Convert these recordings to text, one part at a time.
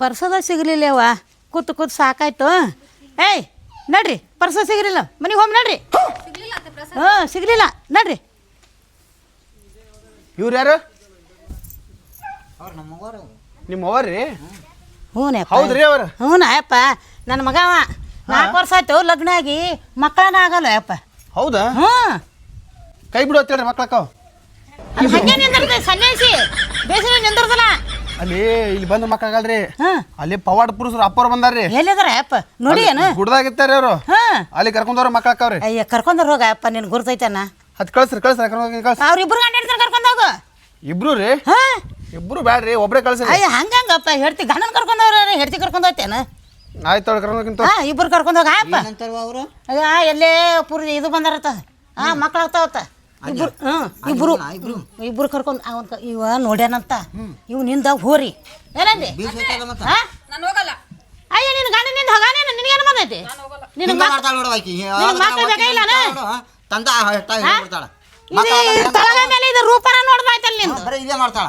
ಪರ್ಸದ ಸಿಗಲಿಲ್ಲವ ಕೂತು ಕೂತು ಸಾಕಾಯ್ತು ಏಯ್ ನಡ್ರಿ ಪರ್ಸ ಸಿಗಲಿಲ್ಲ. ಮನೆಗೆ ಹೋಗಿ ನಡ್ರಿ. ಹ್ಞೂ ಸಿಗಲಿಲ್ಲ. ನಡ್ರಿ. ಇವ್ರು ಯಾರು? ನಿಮ್ಮ ಅವ್ರಿ ಹ್ಞೂನಪ್ಪ ಹೌದ್ರಿ ಅವ್ರ? ಹ್ಞೂ ಅಪ್ಪ ನನ್ನ ಮಗ ಅವ. ನಾಲ್ಕು ವರ್ಷ ಆಯ್ತು ಲಗ್ನ ಆಗಿ ಮಕ್ಕಳನ್ನ ಆಗಲ್ಲ ಅಪ್ಪ ಹೌದಾ? ಹ್ಞೂ. ಕೈ ಬಿಡು ಅಂತೇಳಿ ಮಕ್ಳಕ್ಕಾವ್ ಅಲ್ಲಿ ಹಂಗೆ ನಿಂದಿರ್ತದೆ ಸನ್ಯಾಸಿ. ನಿಂದಿರ್ತಲ್ಲ ಅಲ್ಲಿ ಇಲ್ಲಿ ಬಂದ ಮಕ್ಳಾಗಲ್ರಿ ಹಾಂ. ಅಲ್ಲಿ ಪವಾಡ ಪುರುಷರು ಅಪ್ಪರು ಬಂದಾರ್ರಿ. ಎಲ್ಲಿದಾರ ಅಪ್ಪ ನೋಡಿ ಏನು? ಗುಡ್ದಾಗಿರ್ತಾರ ಅವರು. ಹಾಂ. ಅಲ್ಲಿ ಕರ್ಕೊಂಡವ್ರ ಮಕ್ಳಾಕವ್ರಿ ಅಯ್ಯ ಕರ್ಕೊಂಡ್ರ ಹೋಗ ಅಪ್ಪ ನಿನ್ ಗುರ್ತೈತನ. ಹತ್ ಕಳ್ಸ್ರಿ ಕಳ್ಸ್ರಿ ಕರ್ಕೊಂಡ್ ಕಳ್ಸ ಅವ್ರಿಬ್ರು ಗಂಡ ಹಿಡ್ತಾರೆ ಕರ್ಕೊಂಡೋಗು ಇಬ್ರು ರೀ? ಹಾಂ. ಇಬ್ರು ಬ್ಯಾಡ್ರಿ ಒಬ್ರೇ ಕಳ್ಸಿ ಅಯ್ಯ ಹಂಗಂಗಪ್ಪ ಹೆಡ್ತಿ ಗಂಡನ ಕರ್ಕೊಂಡವ್ರ ಹೆಡ್ತಿ ಕರ್ಕೊಂಡು ಹೋಗ್ತೇನ? ಆಯ್ತು ಅವ್ರು ಕರ್ಕೊಂಡೋಗಿಂತ ಹಾ ಇಬ್ರು ಕರ್ಕೊಂಡು ಹೋಗ ಅಪ್ಪ ಏನಂತಾರ ಅವರು? ಅಯ್ಯ ಎಲ್ಲೇ ಪೂರ್ತಿ ಇದು ಬಂದಾರತ್ತ ಹಾ ಮಕ್ಳು ಆಗ್ತಾವತ್ತ ಇಬ್ರು ಹ್ಞೂ ಇಬ್ರು. ಇಬ್ರು. ಕರ್ಕೊಂಡು ಅವನ್ ಇವ ನೋಡ್ಯಾನಂತ. ಇವ್ನಿಂದ ಹೋರಿ. ಏನಂದಿ? ಹಾ? ನಾನು ಹೋಗಲ್ಲ. ಅಯ್ಯ ನಿನ್ ಗಂಡ ನಿಂದ ಹೋಗಾನೆ ನಿನಗೇನು ಬಂದೈತಿ? ನಿನ್ ಹಿಂಗ ಮಾಡ್ತಾಳ ನೋಡು ಆಕಿ. ನಿನ್ ಮಕ್ಳು ಬೇಕಾಗಿಲ್ಲನ? ತಂದ ಹೆಟ್ಟ ಹೇಳ್ಬಿಡ್ತಾಳ ಇದು ತಳಗ ಮೇಲೆ ಇದು ರೂಪನ ನೋಡ್ದಾಯ್ತಲ್ಲ ನಿಂದು? ಬರೀ ಇದೇ ಮಾಡ್ತಾಳ.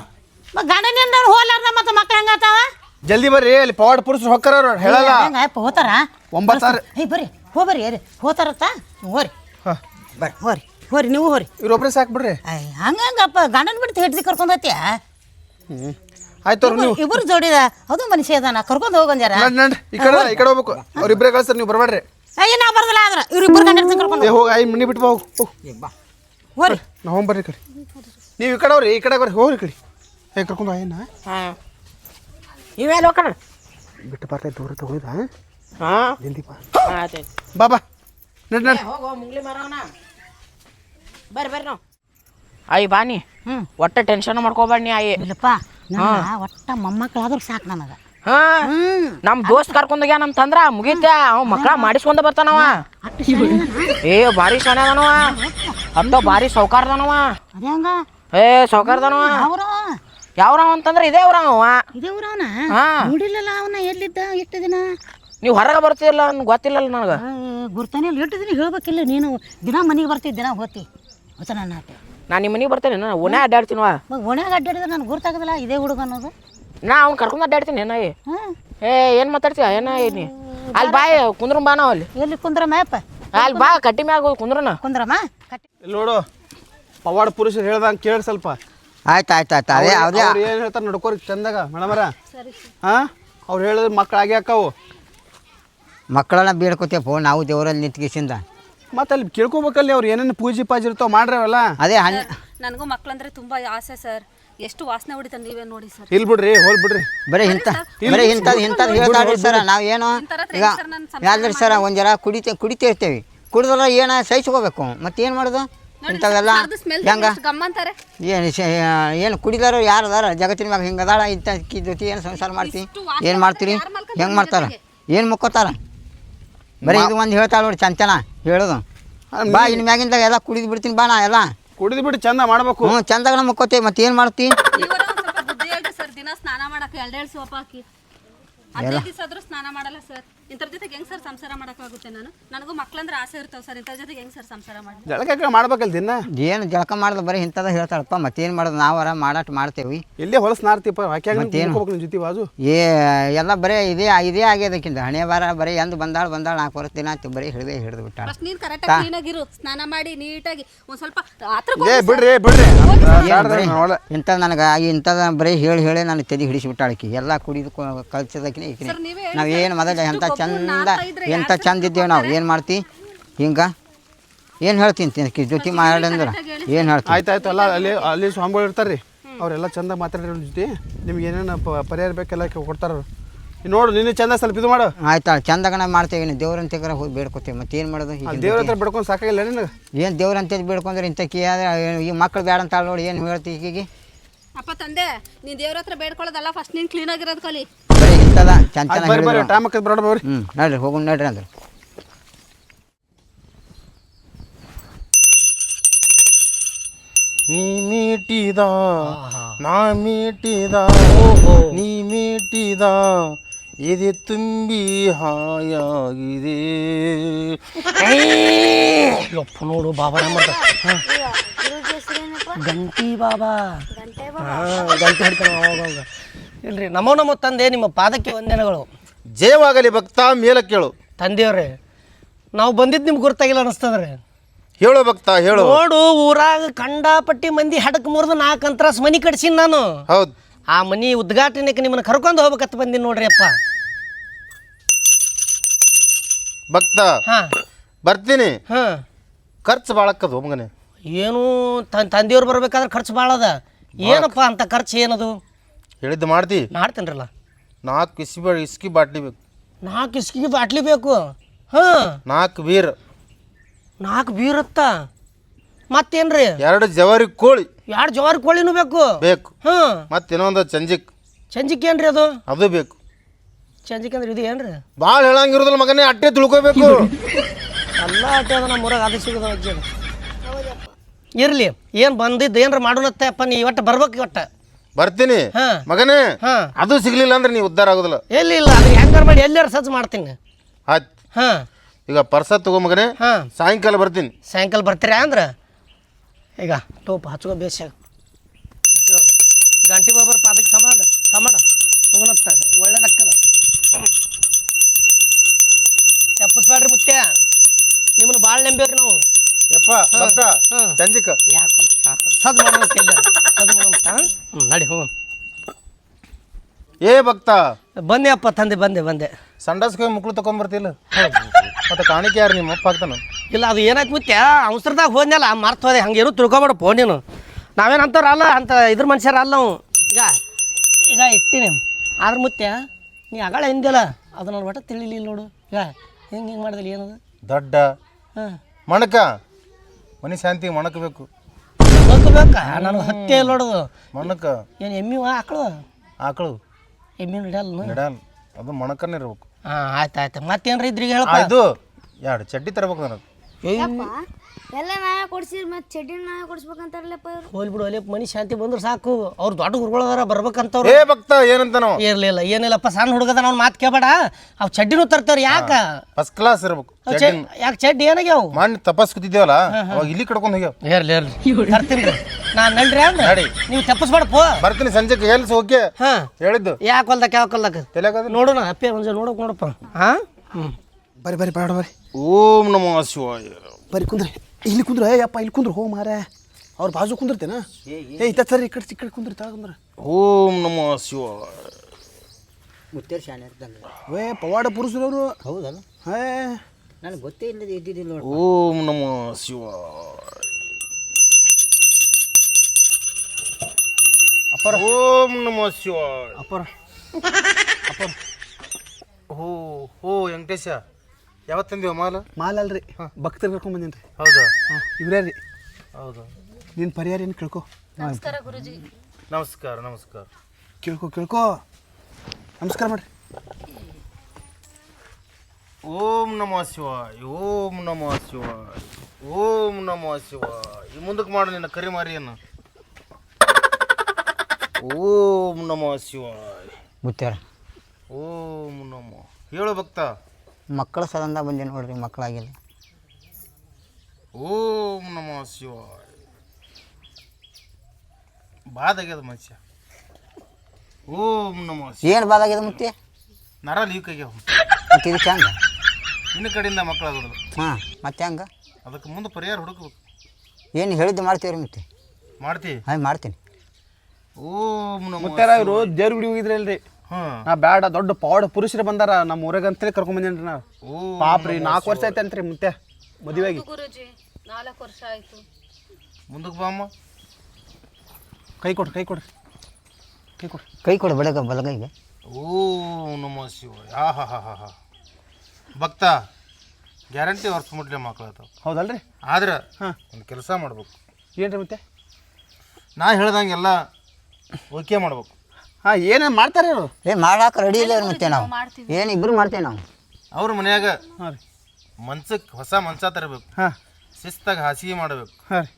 ಗಂಡನಿಂದ ಹೋಲಾರ್ದ ಮತ್ತೆ ಮಕ್ಳು ಹೆಂಗಾತಾವ ಜಲ್ದಿ ಬರ್ರಿ ಅಲ್ಲಿ ಪವಾಡ ಪುರುಷರು ಹೊಕ್ಕರ ಅವ್ರು ಹೇಳಲ್ಲ. ಹೆಂಗಪ್ಪ ಹೋತಾರ? ಒಂಬತ್ತು ಸಾವಿರ ಬರ್ರಿ ಹೋ ಬರ್ರಿ ಅದೇ ಹೋತಾರತ್ತ ಹೋರಿ. ಹಾ. ಬರ್ರಿ ಹೋರಿ ಹೋರಿ ನೀವು ಹೋರಿ. ಇವ್ರೊಬ್ರೇ ಸಾಕು ಬಿಡ್ರಿ. ಅಯ್ಯ ಹಂಗಂಗಪ್ಪ ಗಂಡನ ಬಿಟ್ಟು ಹಿಡ್ದು ಕರ್ಕೊಂಡು ಹೋಗ್ತೀಯ ಆಯ್ತು ಅವ್ರು ನೀವು. ಇಬ್ಬರು ಜೋಡಿದ ಅದು. ಮನುಷ್ಯ ಅದಾನ ಕರ್ಕೊಂಡು ಹೋಗಂಜಾರ ಈ ಕಡೆ ಈ ಕಡೆ ಹೋಗ್ಬೇಕು. ಅವ್ರಿಬ್ರೇ ಕಳ್ಸ್ರಿ ನೀವು ಬರಬೇಡ್ರಿ ಅಯ್ಯ ನಾ ಬರ್ದಲ್ಲ ಆದ್ರ. ಇವ್ರಿಬ್ಬರು ಗಂಡ ಹಿಡ್ದು ಕರ್ಕೊಂಡು ಹೋಗಿ. ಐ ಮನಿ ಬಿಟ್ಟು ಹೋಗು. ಹೋರಿ. ನಾವು ಬರ್ರಿ ಕಡೆ. ನೀವು ಈ ಕಡೆ ಅವ್ರಿ ಈ ಕಡೆ ಬರ್ರಿ ಹೋಗ್ರಿ ಕಡೆ. ಏ ಕರ್ಕೊಂಡು ಏನ? ಹಾಂ. ಇವೆಲ್ಲ ಹೋಗೋಣ ಬಿಟ್ಟು ಬರ್ತಾ ದೂರ ತಗೊಳಿದ ಹಾಂ? ಜಲ್ದಿ ಬಾ. ಆಯ್ತು ಬಾಬಾ ನಡ್ ನಡ್. ಹೋಗೋ ಮುಂಗ್ಲಿ ಮಾರವನ ಬರ್ರಿ ಬರ್ರಿ ನಾವು. ಅಯ್ಯ ಬಾನಿ ಹ್ಞೂ ಒಟ್ಟ ಟೆನ್ಷನ್ ಮಾಡ್ಕೋಬೇಡ ನೀ ಅಯ್ಯ ಇಲ್ಲಪ್ಪ ನನ್ನ ಒಟ್ಟ ಮೊಮ್ಮಕ್ಕಳಾದ್ರೂ ಸಾಕು ನನಗೆ. ಹಾ. ನಮ್ಮ ನಮ್ ದೋಸ್ತ್ ಕರ್ಕೊಂಡೋಗ್ಯ ನಮ್ ತಂದ್ರ ಮುಗೀತ. ಅವ ಮಕ್ಳ ಮಾಡಿಸ್ಕೊಂಡ ಬರ್ತಾನವ. ಏ ಭಾರಿ ಶಾನೆ ಅದನವ. ಅಂತ ಭಾರಿ ಸೌಕಾರದನವ. ಏ ಸೌಕಾರದನವಾ. ಅವ್ರ ಯಾವ್ರವ ಅಂತಂದ್ರೆ ಇದೇ ಅವ್ರ ಅವ. ಇದೇ ಊರವನ? ಹಾ. ನೋಡಿಲ್ಲಲ್ಲ ಅವನ ಎಲ್ಲಿದ್ದ ಎಷ್ಟು ದಿನ? ನೀವು ಹೊರಗೆ ಬರ್ತೀರಲ್ಲ ಅನ್ ಗೊತ್ತಿಲ್ಲಲ್ಲ ನನಗೆ. ಗುರ್ತಾನೆ ಎಷ್ಟು ದಿನ ಹೇಳ್ಬೇಕಿಲ್ಲ ನೀನು. ದಿನ ಮನೆಗೆ ಬರ್ತಿ ದಿನ ಹೋತಿ. ಹೊಸ ನನ್ನ ನಾನು ನಿಮ್ಮ ಮನೆಗೆ ಬರ್ತೇನೆ ನಾನು ಓನೇ ಅಡ್ಡಾಡ್ತೀನವ ಮಗ ಒಣಗ ಅಡ್ಡಾಡಿದ್ರೆ ನನಗೆ ಗುರ್ತಾಗದಲ್ಲ ಇದೇ ಹುಡುಗ ಅನ್ನೋದು? ನಾ ಅವ್ನು ಕರ್ಕೊಂಡು ಅಡ್ಡಾಡ್ತೀನಿ ಏನಾಯಿ ಹಾಂ. ಏ ಏನು ಮಾತಾಡ್ತೀಯ ಏನ ನೀ? ಅಲ್ಲಿ ಬಾಯ್ ಕುಂದ್ರ ಬಾ ನಾವ್ ಅಲ್ಲಿ. ಎಲ್ಲಿ ಕುಂದ್ರ ಮ್ಯಾಪ ಅಲ್ಲಿ ಬಾ ಕಟ್ಟಿ ಮ್ಯಾಗ ಕುಂದ್ರನ. ಕುಂದ್ರಮ್ಮ? ಕಟ್ಟಿ ಇಲ್ಲಿ ನೋಡು ಪವಾಡ ಪುರುಷರು ಹೇಳ್ದಂಗೆ ಕೇಳಿ ಸ್ವಲ್ಪ. ಆಯ್ತು ಆಯ್ತು ಆಯ್ತು. ಅದೇ ಅದೇ ಅವ್ರು ಏನು ಹೇಳ್ತಾರೆ ನಡ್ಕೋರಿ ಚಂದಾಗ ಮೇಡಮರ ಹಾಂ? ಅವ್ರು ಹೇಳಿದ್ರೆ ಮಕ್ಕಳಾಗಿ ಹಾಕವು. ಮಕ್ಕಳನ್ನ ಫೋನ್ ನಾವು ದೇವರಲ್ಲಿ ನಿಂತ್ಕಿಸಿಂದ. ಮತ್ತೆ ಅಲ್ಲಿ ಕೇಳ್ಕೊಬೇಕಲ್ಲಿ ಅವ್ರು ಏನೇನು ಪೂಜೆ ಪಾಜಿ ಇರ್ತಾವ ಮಾಡ್ರವಲ್ಲ? ಅದೇ ಹಣ್ಣು ನನಗೂ ಮಕ್ಕಳಂದ್ರೆ ತುಂಬಾ ಆಸೆ ಸರ್. ಎಷ್ಟು ವಾಸನೆ ಹೊಡಿತಾನೆ ನೀವೇ ನೋಡಿ ಸರ್. ಇಲ್ಲಿ ಬಿಡ್ರಿ ಹೋಲ್ ಬಿಡ್ರಿ. ಬರೀ ಇಂಥ ಬರೀ ಇಂಥದ್ದು ಇಂಥದ್ದು ಹೇಳ್ತಾಡ್ರಿ ಸರ ಏನು ಈಗ ಯಾವ್ದ್ರಿ ಸರ ಒಂದು ಜರ ಕುಡಿತೇ ಕುಡಿತಿರ್ತೇವೆ. ಕುಡಿದ್ರೆ ಏನೋ ಸಹಿಸ್ಕೋಬೇಕು. ಮತ್ತೇನು ಏನು ಮಾಡೋದು? ಇಂಥವೆಲ್ಲ ಹೆಂಗೆ? ಗಮ್ಮಂತಾರೆ ಏನು ಏನು ಕುಡಿದಾರೋ ಯಾರು ಅದಾರ? ಜಗತ್ತಿನ ಮ್ಯಾಗ ಹಿಂಗೆ ಅದಾಳ ಇಂಥ ಕಿ ಜೊತೆ ಏನು ಸಂಸಾರ ಮಾಡ್ತಿ? ಏನು ಮಾಡ್ತೀರಿ? ಹೆಂಗೆ ಮಾಡ್ತಾರ? ಏನು ಮುಕ್ಕೋತಾರ? ಬರೀ ಇದು ಒಂದು ಹೇಳ್ತಾಳೆ ನೋಡಿ ಚಂಚನ ಹೇಳೋದು. ಬಾ ಇನ್ನು ಮ್ಯಾಗಿಂದ ಎಲ್ಲ ಕುಡಿದು ಬಿಡ್ತೀನಿ ಬಾ ನಾ ಎಲ್ಲ. ಕುಡಿದು ಬಿಟ್ಟು ಚಂದ ಮಾಡ್ಬೇಕು. ಹ್ಞೂ ಚಂದಾಗ ಮುಕ್ಕೋತೀವಿ ಮತ್ತೆ ಏನು ಮಾಡ್ತಿ? ಇವರ ಒಂದ್ ಸ್ವಲ್ಪ ಬುದ್ಧಿ ಸರ್ ದಿನ ಸ್ನಾನ ಮಾಡಕ್ಕೆ ಎರಡೆರಡು ಸೋಪ್ ಹಾಕಿ ಹದಿನೈದು ದಿವಸ ಆದ್ರೂ ಸ್ನಾನ ಮಾಡಲ್ಲ ಸರ್. ಇಂಥರ ಜೊತೆಗೆ ಹೆಂಗ್ ಸರ್ ಸಂಸಾರ ಮಾಡಕ್ಕಾಗುತ್ತೆ ನಾನು? ನನಗೂ ಮಕ್ಳಂದ್ರೆ ಆಸೆ ಇರ್ತಾವ ಸರ್ ಇಂಥರ ಜೊತೆಗೆ ಹೆಂಗ್ ಸರ್ ಸಂಸಾರ ಮಾಡಿ ಜಳಕ ಮಾಡ್ಬೇಕಲ್ಲ ದಿನ? ಏನು ಜಳಕ ಮಾಡಿದ್ರೆ ಬರೀ ಇಂಥದ ಹೇಳ್ತಾಳಪ್ಪ ಮತ್ತೇನು ಮಾಡೋದು ನಾವರ ಮಾಡಾಟ ಮಾಡ್ತೇವಿ. ಇಲ್ಲೇ ಹೊಲಸ್ ನಾರ್ತಿಪ್ಪ ಹಾಕ್ಯಾಗ ಮತ್ತೇನು? ನಿಂತ್ಕೋಬೇಕು ನಿನ್ ಜೊತೆ ಬಾಜು? ಏ ಎಲ್ಲ ಬರೀ ಇದೇ ಇದೇ ಆಗ್ಯದಕ್ಕಿಂತ ಹಣೆ ಬಾರ ಬರೀ ಎಂದು ಬಂದಾಳ ಬಂದಾಳ ನಾಲ್ಕು ವರ್ಷ ದಿನ ಆಯ್ತು ಬರೀ ಹಿಡಿದೇ ಹಿಡಿದು ಬಿಟ್ಟಾಳ. ಫಸ್ಟ್ ನೀನ್ ಕ್ಲೀನ್ ಕ್ಲೀನಾಗಿರು ಸ್ನಾನ ಮಾಡಿ ನೀಟಾಗಿ ಒಂದ್ ಸ್ವಲ್ಪ ಹತ್ರ ಏ ಬಿಡ್ರಿ ಬಿಡ್ರಿ. ಬರೀ ಇಂಥ ನನಗೆ ಇಂಥದ ಬರೀ ಹೇಳಿ ಹೇಳಿ ನಾನು ತೆದಿ ಹಿಡಿಸಿಬಿಟ್ಟಾಳಕಿ ಎಲ್ಲ ಕುಡಿದು ಕಲ್ಸದಕ್ಕಿನ ಈಕಿನ. ಸರ್, ನೀವೇ ನಾವು ಏನು ಮೊದಲ ಎಂಥ ಚಂದ ಎಂಥ ಚಂದ ಇದ್ದೇವೆ ನಾವು? ಏನು ಮಾಡ್ತಿ? ಹಿಂಗೆ? ಏನು ಹೇಳ್ತೀನಿ ತಿನ್ನಕಿ ಜೊತೆ ಮಾಡಂದ್ರೆ ಏನು ಹೇಳ್ತೀನಿ ಆಯ್ತು ಆಯ್ತು ಅಲ್ಲ ಅಲ್ಲಿ ಅಲ್ಲಿ ಸ್ವಾಮಿಗಳು ಇರ್ತಾರೆ ರೀ ಅವರೆಲ್ಲ ಚಂದ ಮಾತಾಡಿರೋ ಜೊತೆ. ನಿಮ್ಗೆ ಏನೇನು ಪ- ಪರಿಹಾರ ಬೇಕೆಲ್ಲ ಕೊಡ್ತಾರ ನೋಡು ನೀನು ಚಂದ ಸ್ವಲ್ಪ ಇದು ಮಾಡು. ಆಯ್ತಾ ಚಂದಗಣ ಮಾಡ್ತೇವೆ. ನೀವು ದೇವ್ರಂತ ಹೋಗಿ ಬೇಡ್ಕೊತೇವೆ. ಮತ್ತೆ ಏನು ಮಾಡೋದು? ದೇವ್ರ ಹತ್ರ ಬಿಡ್ಕೊಂಡು ಸಾಕಾಗಿಲ್ಲ ನಿನಗೆ? ಏನು ದೇವ್ರಂತ ಬೇಡ್ಕೊಂಡ್ರೆ ಇಂಥ ಕಿ ಈ ಮಕ್ಳು ಬೇಡ ಅಂತ ನೋಡಿ ಏನು ಹೇಳ್ತಿ ಈಗೀಗ? ಅಪ್ಪ ತಂದೆ ನೀನು ದೇವ್ರ ಹತ್ರ ಬೇಡ್ಕೊಳ್ಳೋದಲ್ಲ ಫಸ್ಟ್ ನೀನು ಕ್ಲೀನಾಗಿರೋದು ಕಲಿ. ಬರೀ ಇಂಥದ ಚಂದ ಆಯ್ತು ಬರ್ರಿ ಬರ್ರಿ ಟೈಮ್ ಹಾಕಿದ್ ಬರೋಣ ಬರ್ರಿ ಹ್ಞೂ ನಡ್ರಿ ಹೋಗೋಣ ನಡ್ರಿ ಅಂದ್ರೆ. ನೀ ಮೀಟಿದ ನಾ ಮೀಟಿದ ನೀ ಮೀಟಿದ ಎದೆ ತುಂಬಿ ಹಾಯಾಗಿದೆ. ಯಪ್ಪ ನೋಡು ಬಾಬಾ ನಮ್ಮ ಗಂಟಿ ಬಾಬಾ. ಹಾ, ಗಂಟೆ ಹಿಡ್ತಾನ ಅವಾಗ ಅವಾಗ. ಇಲ್ರಿ ನಮೋ ನಮೋ ತಂದೆ ನಿಮ್ಮ ಪಾದಕ್ಕೆ ವಂದನೆಗಳು. ಜಯವಾಗಲಿ ಭಕ್ತ ಮೇಲ ಕೇಳು. ತಂದೆಯವ್ರೆ ನಾವು ಬಂದಿದ್ದು ನಿಮ್ಗೆ ಗೊತ್ತಾಗಿಲ್ಲ ಅನಿಸ್ತದ್ರಿ. ಹೇಳು ಭಕ್ತ ಹೇಳು. ನೋಡು ಊರಾಗ ಕಂಡಾಪಟ್ಟಿ ಮಂದಿ ಹಡಕ್ ಮುರಿದು ನಾಲ್ಕು ಅಂತರಾಸ್ ಮನಿ ಕಟ್ಸಿನ್ ನಾನು. ಹೌದು. ಆ ಮನಿ ಉದ್ಘಾಟನೆಗೆ ನಿಮ್ಮನ್ನ ಕರ್ಕೊಂಡು ಹೋಗ್ಬೇಕಂತ ಬಂದಿನಿ ನೋಡ್ರಿ ಅಪ್ಪ. ಭಕ್ತ ಹಾ. ಬರ್ತೀನಿ. ಹಾ. ಖರ್ಚು ಬಾಳಕ್ಕದು ಮಗನೇ. ಏನು ತಂದೆಯವ್ರು ಬರ್ಬೇಕಾದ್ರೆ ಖರ್ಚು ಭಾಳ ಅದ. ಏನಪ್ಪ ಅಂತ ಖರ್ಚು ಏನದು? ಹೇಳಿದ್ದು ಮಾಡ್ತಿ? ಮಾಡ್ತೇನ್ರಲ್ಲ. ನಾಲ್ಕು ಇಸ್ಕಿ ಬಾ ಇಸ್ಕಿ ಬಾಟ್ಲಿ ಬೇಕು. ನಾಲ್ಕು ಇಸ್ಕಿಗೆ ಬಾಟ್ಲಿ ಬೇಕು. ಹಾಂ ನಾಲ್ಕು ಬೀರ್. ನಾಲ್ಕು ಬೀರತ್ತ ಮತ್ತೇನ್ರಿ? ಎರಡು ಜವಾರಿ ಕೋಳಿ. ಎರಡು ಜವಾರಿ ಕೋಳಿನೂ ಬೇಕು. ಬೇಕು. ಹಾಂ ಮತ್ತೆ ಇನ್ನೊಂದು ಚಂಜಿಕ್. ಚಂಜಿಕ್ ಏನ್ರಿ ಅದು? ಅದು ಬೇಕು. ಚಂಜಿಕ್ ಅಂದ್ರೆ ಇದು ಏನ್ರಿ? ಭಾಳ ಹೇಳಂಗಿರೋದಿಲ್ಲ ಮಗನೇ ಅಟ್ಟೆ ತಿಳ್ಕೊಬೇಕು. ಎಲ್ಲ ಅಟ್ಟೆ ಅದ ನಮ್ಮ ಊರಾಗ ಅದು ಸಿಗೋದು ಅಜ್ಜಿ ಇರ್ಲಿ ಏನು ಬಂದಿದ್ದು ಏನ್ರ ಮಾಡೋಣತ್ತೆ ಅಪ್ಪ ನೀ ಒಟ್ಟು ಬರ್ಬೇಕು ಒಟ್ಟು ಬರ್ತೀನಿ. ಹಾಂ. ಮಗನೇ ಹಾಂ. ಅದು ಸಿಗ್ಲಿಲ್ಲ ಅಂದ್ರೆ ನೀವು ಉದ್ಧಾರ ಆಗೋದಿಲ್ಲ. ಎಲ್ಲಿ ಇಲ್ಲ ಅದು ಹೆಂಗಾರ ಮಾಡಿ ಎಲ್ಲಾರು ಸಜ್ಜು ಮಾಡ್ತೀನಿ. ಆಯ್ತು. ಹಾಂ. ಈಗ ಪರ್ಸ ತಗೋ ಮಗನೇ ಹಾಂ. ಸಾಯಂಕಾಲ ಬರ್ತೀನಿ. ಸಾಯಂಕಾಲ ಬರ್ತೀರಾ ಅಂದ್ರೆ? ಈಗ ಟೋಪ್ ಹಚ್ಕೋ ಬೇಸಾಗ ಹಚ್ಕೋ ಗಂಟಿ ಬಾಬರ್ ಪಾದಕ್ಕೆ ಸಮಾಡ ಸಮಾಡ ಹೋಗನತ್ತ ಒಳ್ಳೇದಕ್ಕದ ತಪ್ಪಿಸ್ಬೇಡ್ರಿ ಮುತ್ಯ ನಿಮ್ಮನ್ನ ಭಾಳ ನಂಬೇವ್ರಿ ನಾವು ಯಪ್ಪ ಭಕ್ತ ಹಾಂ. ಚಂಜಿಕ ಯಾಕೆ ಸದ್ ಹ್ಞೂ ನಡಿ ಹ್ಞೂ ಏ ಭಕ್ತ. ಬಂದೆ ಅಪ್ಪ ತಂದೆ ಬಂದೆ ಬಂದೆ. ಸಂಡಾಸ್ಗೆ ಮುಕ್ಳು ಬರ್ತಿಲ್ಲ? ಮತ್ತೆ ಕಾಣಿಕೆ ಯಾರು ನಿಮ್ಮ ಅಪ್ಪ ಆಗ್ತಾನ? ಇಲ್ಲ ಅದು ಏನಾಯ್ತು ಮುತ್ಯ? ಅವಸರದಾಗ ಹೋದ್ನಲ್ಲ ಮರ್ತು ಹೋದೆ. ಹಂಗೇನು ಫೋನ್ ನೀನು. ನಾವೇನಂತವ್ರ ಅಲ್ಲ ಅಂತ ಇದ್ರ ಮನುಷ್ಯರ ಅಲ್ಲ ನಾವು. ಈಗ ಈಗ ಇಟ್ಟಿನಿ. ಆದ್ರೆ ಮುತ್ಯ ನೀ ಅಗಳ ಹಿಂದಿಲ್ಲ. ಅದು ನನ್ನ ತಿಳಿಲಿಲ್ಲ ನೋಡು. ಈಗ ಹೆಂಗೆ ಹಿಂಗೆ ಮಾಡಿದಿಲ್ಲ ಏನದು? ದೊಡ್ಡ. ಹಾಂ ಮಣಕ. ಮನೆ ಶಾಂತಿ ಮಣಕಬೇಕು. ಮಣಕಬೇಕಾ? ನನಗೆ ಹತ್ತೆ ಇಲ್ಲ ನೋಡೋದು ಮಣಕ. ಏನು ಎಮ್ಮಿ ಆಕಳು? ಆಕಳು. ಎಮ್ಮಿ ನಡೆಯಲ್ಲ ಗಿಡಲ್ ಅದು ಮಣಕನೇ ಇರ್ಬೇಕು. ಹಾಂ ಆಯ್ತು ಆಯ್ತು. ಮತ್ತೇನ್ರಿ ಇದ್ರಿಗೆ ಹೇಳಪ್ಪ? ಇದು ಎರಡು ಚಡ್ಡಿ ತರಬೇಕು ನನಗೆ. ಎಲ್ಲ ನಾಯ ಕೊಡ್ಸಿ ಮತ್ತೆ ಚಡ್ಡಿ ನಾಯ ಕೊಡ್ಸ್ಬೇಕಂತಾರಲ್ಲಪ್ಪ ಇವ್ರು ಹೋಲ್ ಬಿಡು ಅಲ್ಲಿ ಮನಿ ಶಾಂತಿ ಬಂದ್ರೆ ಸಾಕು. ಅವ್ರು ದೊಡ್ಡ ಗುರುಗಳದಾರ ಬರ್ಬೇಕಂತವ್ರು. ಏ ಭಕ್ತ ಏನಂತ ನಾವು ಇರ್ಲಿಲ್ಲ ಏನಿಲ್ಲಪ್ಪ ಸಣ್ಣ ಹುಡುಗದ ಅವ್ನ ಮಾತು ಕೇಳಬೇಡ. ಅವ್ ಚಡ್ಡಿನೂ ತರ್ತಾರ ಯಾಕ? ಫಸ್ಟ್ ಕ್ಲಾಸ್ ಇರ್ಬೇಕು ಯಾಕೆ ಚಡ್ಡಿ ಏನಾಗ್ಯಾವ? ಮಣ್ಣು ತಪಸ್ ಕೂತಿದ್ದೇವಲ್ಲ ಅವಾಗ ಇಲ್ಲಿ ಕಡ್ಕೊಂಡು ಹೋಗ್ಯಾವ. ಇರ್ಲಿ ಇರ್ಲಿ. ತರ್ತೀನಿ ನಾನು ನಡ್ರಿ ಅಂದ್ರೆ ನಡಿ. ನೀವು ತಪ್ಪಿಸ್ಬೇಡಪ್ಪ ಬರ್ತೀನಿ ಸಂಜೆಗೆ ಎಲ್ಸ್ ಓಕೆ ಹಾ. ಹೇಳಿದ್ದು. ಯಾಕೆ ಹೊಲ್ದಕ್ಕೆ ಯಾಕೆ ಹೊಲ್ದಕ್ಕೆ ತಲೆಗಾದ ನೋಡೋಣ ಅಪ್ಪೆ ಒಂದ್ಸಲ ನೋಡಕ್ ನೋಡಪ್ಪ. ಹಾಂ? ಹ್ಞೂ ಬರ್ರಿ ಬರ್ರಿ ಬೇಡ ಬರ್ರಿ ಓಂ ನಮೋ ಶಿವಾಯ. ಬರಿ ಕುಂದ್ರೆ ಇಲ್ಲಿ ಕುಂದ್ರ ಏಯಪ್ಪ ಇಲ್ಲಿ ಕುಂದ್ರ ಹೋ ಮಾರ. ಅವ್ರ ಬಾಜು ಕುಂದಿರ್ತೇನ? ಏ ಇತ್ತ ಸರಿ ಈ ಕಡೆ ಈ ಕಡೆ ಕುಂದ್ರಿ ತಾ ಕುಂದ್ರ. ಓಂ ನಮೋ ಶಿವಾಯ. ಮುತ್ತೇರ್ ಶಾಣೆ ಇರ್ತಾನೆ ವೇ ಪವಾಡ ಪುರುಷರವರು. ಹೌದಲ್ಲ? ಹೇ ನನಗೆ ಗೊತ್ತೇ ಇಲ್ಲದೆ ಇದ್ದಿದ್ದಿಲ್ಲ ನೋಡಿ ಓಂ ನಮೋ ಶಿವಾಯ. ಅಪ್ಪರ. ಓಂ ನಮೋ ಶಿವಾಯ. ಅಪ್ಪರ. ಓ ಓ ವೆಂಕಟೇಶ. ಯಾವತ್ತು ತಂದೀವ ಮಾಲ? ಮಾಲ್ ಅಲ್ರಿ ಭಕ್ತರು ಕರ್ಕೊಂಡ್ ಬಂದೇನ್ರಿ. ಹೌದಾ? ಹಾಂ ಇವ್ರೇ ರೀ. ಹೌದು? ನಿನ್ನ ಪರಿಹಾರ ಏನು ಕೇಳ್ಕೊ? ನಮಸ್ಕಾರ ಗುರುಜಿ. ನಮಸ್ಕಾರ ನಮಸ್ಕಾರ. ಕೇಳ್ಕೊ ಕೇಳ್ಕೊ. ನಮಸ್ಕಾರ ಮಾಡ್ರಿ. ಓಂ ನಮೋ ಶಿವಾಯ ಓಂ ನಮೋ ಶಿವಾಯ ಓಂ ನಮೋ ಶಿವಾಯ. ಈ ಮುಂದಕ್ಕೆ ಮಾಡು ನಿನ್ನ ಕರಿ ಮಾರಿಯನ್ನು ಓಂ ನಮೋ ಶಿವಾಯ. ಮುತ್ತೇರ ಓಂ ನಮ. ಹೇಳು ಭಕ್ತ. ಮಕ್ಕಳ ಸದಂದ ಬಂದೆ ನೋಡ್ರಿ ಮಕ್ಕಳಾಗಿಲ್ಲ. ಓಂ ನಮ ಶಿವ ಬಾದಾಗ್ಯದ ಮನುಷ್ಯ. ಓಂ ನಮ ಶಿವ ಏನು ಬಾದಾಗ್ಯದ ಮುತ್ತೆ? ನರ ಲೀಕ್ ಆಗ್ಯಾವ ಮತ್ತೆ ಇದಕ್ಕೆ ಹೆಂಗೆ? ನಿನ್ನ ಕಡೆಯಿಂದ ಮಕ್ಕಳ ಹಾಂ ಮತ್ತೆ ಹೆಂಗೆ? ಅದಕ್ಕೆ ಮುಂದೆ ಪರಿಹಾರ ಹುಡುಕಬೇಕು. ಏನು ಹೇಳಿದ್ದು ಮಾಡ್ತೀವ್ರಿ ಮತ್ತೆ? ಮಾಡ್ತೀವಿ ಹಾಂ ಮಾಡ್ತೀನಿ. ಓಂ ನಮ ಮುತ್ತಾರ ಇವರು ದೇವ್ರ ಗುಡಿ ಹೋಗಿದ್ರಲ್ರಿ ನಾ ಬ್ಯಾಡ ದೊಡ್ಡ ಪವಾಡ ಪುರುಷರು ಬಂದಾರ ನಮ್ಮ ಊರಾಗ ಅಂತೇಳಿ ಕರ್ಕೊಂಡ್ ಬಂದೇನ್ರಿ ನಾ. ಓ ಪಾಪ ರೀ ನಾಲ್ಕು ವರ್ಷ ಐತೆ ಅಂತ್ರಿ ಮುಂತೆ ಮದುವೆಗೆ ಗುರುಜಿ ನಾಲ್ಕು ವರ್ಷ ಆಯ್ತು. ಮುಂದಕ್ಕೆ ಬಾಮ್ಮ ಕೈ ಕೊಡ್ರಿ ಕೈ ಕೊಡ್ರಿ. ಕೈ ಕೊಡ್ರಿ. ಕೈ ಕೊಡು ಬೆಳಗ್ಗೆ ಬಲಗೈಗೆ. ಓ ನಮ್ಮ ಶಿವ ಹಾ ಹಾ ಹಾ ಹಾ ಹಾ. ಭಕ್ತ ಗ್ಯಾರಂಟಿ ವರ್ಷ ಮುಟ್ಲೆ ಮಕ್ಕಳಾತಾವ ಹೌದಲ್ರಿ? ಆದ್ರೆ ಹಾಂ. ಒಂದು ಕೆಲಸ ಮಾಡ್ಬೇಕು. ಏನ್ರಿ ಮತ್ತೆ? ನಾ ಹೇಳ್ದಂಗೆಲ್ಲ ಓಕೆ ಮಾಡ್ಬೇಕು. ಹಾಂ ಏನೇನು ಮಾಡ್ತಾರೆ ಅವರು ಏ ಮಾಡಾಕ ರೆಡಿ ಇಲ್ಲ ಮತ್ತೆ ನಾವು. ಏನು ಇಬ್ರು ಮಾಡ್ತೇವೆ ನಾವು. ಅವ್ರ ಮನ್ಯಾಗ ಹಾಂ ರೀ. ಮನ್ಸಕ್ಕೆ ಹೊಸ ಮನ್ಸ ತರಬೇಕು. ಹಾಂ. ಶಿಸ್ತಾಗ ಹಾಸಿಗೆ ಮಾಡಬೇಕು. ಹಾಂ ರೀ.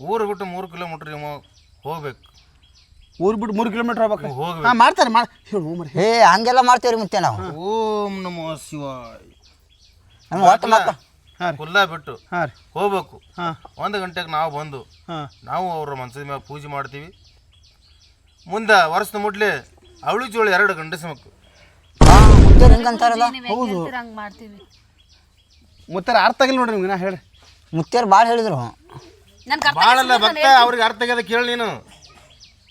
ಊರು ಬಿಟ್ಟು ಮೂರು ಕಿಲೋಮೀಟ್ರ್ ಹೋಗ್ಬೇಕು. ಊರು ಬಿಟ್ಟು ಮೂರು ಕಿಲೋಮೀಟ್ರ್ ಹೋಗ್ಬೇಕು ಹೋಗ್ಬೇಕು. ಹಾಂ ಮಾಡ್ತಾರೆ ಮಾಡಿ ಹೇಳು ಹ್ಞೂ ಮರಿ ಏ ಹಂಗೆಲ್ಲ ಮಾಡ್ತೇವ್ರಿ ಮುತ್ತೆ ನಾವು. ಓಂ ನಮೋ ಶಿವಾಯ. ನಮ್ಮ ಒಟ್ಟು ಮಕ್ಕ ಹಾಂ ರೀ. ಕುಲ್ಲ ಬಿಟ್ಟು ಹಾಂ ರೀ. ಹೋಗ್ಬೇಕು. ಹಾಂ. ಒಂದು ಗಂಟೆಗೆ ನಾವು ಬಂದು ಹಾಂ. ನಾವು ಅವ್ರ ಮನ್ಸಿನ ಮ್ಯಾಗ ಪೂಜೆ ಮಾಡ್ತೀವಿ. ಮುಂದೆ ವರ್ಷದ ಮುಟ್ಲೆ ಅವಳಿ ಜೋಳ ಎರಡು ಗಂಡಸ ಮಕ್ಕಳು ಹಾಂ ಮುತ್ತೆ ಹೌದು. ಹಂಗೆ ಮಾಡ್ತೀವಿ. ಮುತ್ತಾರೆ ಅರ್ಥ ಆಗಿಲ್ಲ ನೋಡ್ರಿ ನಿಮ್ಗೆ ನಾ ಹೇಳಿ. ಮುತ್ತೆರು ಭಾಳ ಹೇಳಿದ್ರು ನನ್ಗೆ ಭಾಳಲ್ಲ ಭಕ್ತ ಅವ್ರಿಗೆ ಅರ್ಥ ಆಗ್ಯದ ಕೇಳಿ ನೀನು.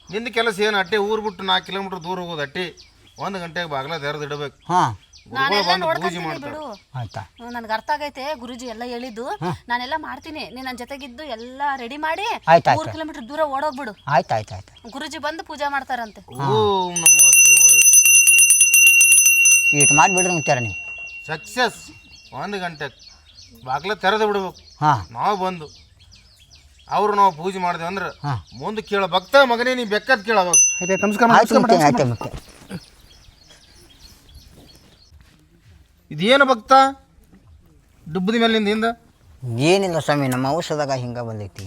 ನಿಂದ ಕೆಲಸ ಏನು ಅಟ್ಟಿ ಊರು ಬಿಟ್ಟು ನಾಲ್ಕು ಕಿಲೋಮೀಟ್ರ್ ದೂರ ಹೋಗೋದು ಅಟ್ಟಿ. ಒಂದು ಗಂಟೆಗೆ ಬಾಗ್ಲ ತೆರೆದು ಇಡಬೇಕು. ಹಾಂ. ಬಿಡು. ಆಯ್ತಾ? ನನ್ಗೆ ಅರ್ಥ ಆಗೈತೆ ಗುರುಜಿ ಎಲ್ಲ ಹೇಳಿದ್ದು. ನಾನೆಲ್ಲ ಮಾಡ್ತೀನಿ. ನೀನ್ ನನ್ನ ಜೊತೆಗಿದ್ದು ಎಲ್ಲ ರೆಡಿ ಮಾಡಿ ಆಯ್ತ್ ಮೂರ್ ಕಿಲೋಮೀಟರ್ ದೂರ ಓಡೋಗ್ಬಿಡು. ಆಯ್ತು ಆಯ್ತು ಆಯ್ತು. ಗುರುಜಿ ಬಂದು ಪೂಜೆ ಮಾಡ್ತಾರಂತೆ. ಓಂ ನಮೋ ಶಿವಾಯ. ಇಟ್ಟು ಮಾಡಿಬಿಡ್ರಿ ಮುತ್ಯಾರ ನೀವು. ಸಕ್ಸಸ್ ಒಂದು ಗಂಟೆ. ಬಾಗ್ಲ ತೆರೆದು ಬಿಡ್ಬೇಕು ಹಾಂ. ನಾವು ಬಂದು. ಅವ್ರು ನಾವು ಪೂಜೆ ಮಾಡಿದೆ ಅಂದ್ರೆ. ಮುಂದೆ ಕೇಳ ಭಕ್ತ ಮಗನೇ ನೀ ಬೆಕ್ಕದ್ ಕೇಳಬೇಕು. ಆಯ್ತು ನಮಸ್ಕಾರ ಆಯ್ತು ನಮಸ್ಕಾರ ಮುತ್ತೆ ನಮಸ್ಕಾರ. ಆಯ್ತು ಮುತ್ತೆ ಇದೇನು ಭಕ್ತ? ಡುಬ್ಬದ ಮೇಲಿಂದ ಹಿಂದ? ಏನಿಲ್ಲ ಸ್ವಾಮಿ ನಮ್ಮ ಔಷಧಾಗ ಹಿಂಗೆ ಬಂದೈತಿ.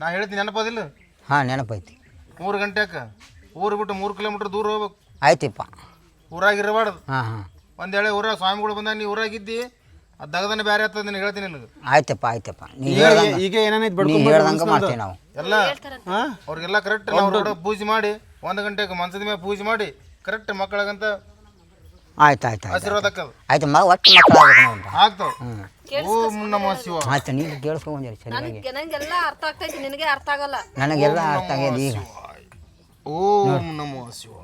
ನಾ ಹೇಳ್ತೀನಿ ನೆನಪದಿಲ್ಲ ಹಾಂ ನೆನಪೈತಿ. ಮೂರು ಗಂಟೆಕ ಊರು ಬಿಟ್ಟು ಮೂರು ಕಿಲೋಮೀಟ್ರ್ ದೂರ ಹೋಗ್ಬೇಕು. ಆಯ್ತಿಪ್ಪ. ಊರಾಗಿರಬಾರ್ದು ಹಾಂ ಹಾಂ. ಒಂದು ಹೇಳಿ ಊರಾಗ ಸ್ವಾಮಿಗಳು ಬಂದಾಗ ನೀ ಊರಾಗಿದ್ದಿ ಅದು ದಗದನ ಬೇರೆ ಆಗ್ತದೆ ನಿನಗೆ ಹೇಳ್ತೀನಿ ನಿನಗೆ ಆಯ್ತಪ್ಪ ಆಯ್ತಪ್ಪ. ನೀ ಈಗ ಹೇಳ್ದಂಗೆ ಈಗ ಏನೇನೈತೆ ನೀ ಬಡ್ಕೊಂಡು ಹೇಳ್ದಂಗೆ ಮಾಡ್ತೀವಿ ನಾವು. ಎಲ್ಲ ಹಾಂ ಅವ್ರಿಗೆಲ್ಲ ಕರೆಕ್ಟ್ ನಾವು ಪೂಜೆ ಮಾಡಿ ಒಂದು ಗಂಟೆಗೆ ಮನ್ಸದ ಮೇಲೆ ಪೂಜೆ ಮಾಡಿ ಕರೆಕ್ಟ್ ಮಕ್ಕಳಗಂತ ಆಯ್ತು ಆಯ್ತು ಆಯ್ತು. ಆಶೀರ್ವಾದ ಆಕ್ಕದು ಆಯ್ತು ಮ ಒಟ್ಟು ಮಕ್ಕಳಾಗಬೇಕು ನಾವು ಆಗ್ತಾವ. ಓಂ ನಮೋ ಶಿವ ಆಯ್ತು ನೀವು ಕೇಳಿಸ್ಕೊಂಡ್ರಿ ಸರಿಯಾಗಿ. ನನಗೆ ನಂಗೆಲ್ಲ ಅರ್ಥ ಆಗ್ತೈತಿ ನಿನಗೆ ಅರ್ಥ ಆಗಲ್ಲ. ನನಗೆಲ್ಲ ಅರ್ಥ ಆಗ್ಯದ ಈಗ. ಓಂ ನಮೋ ಶಿವ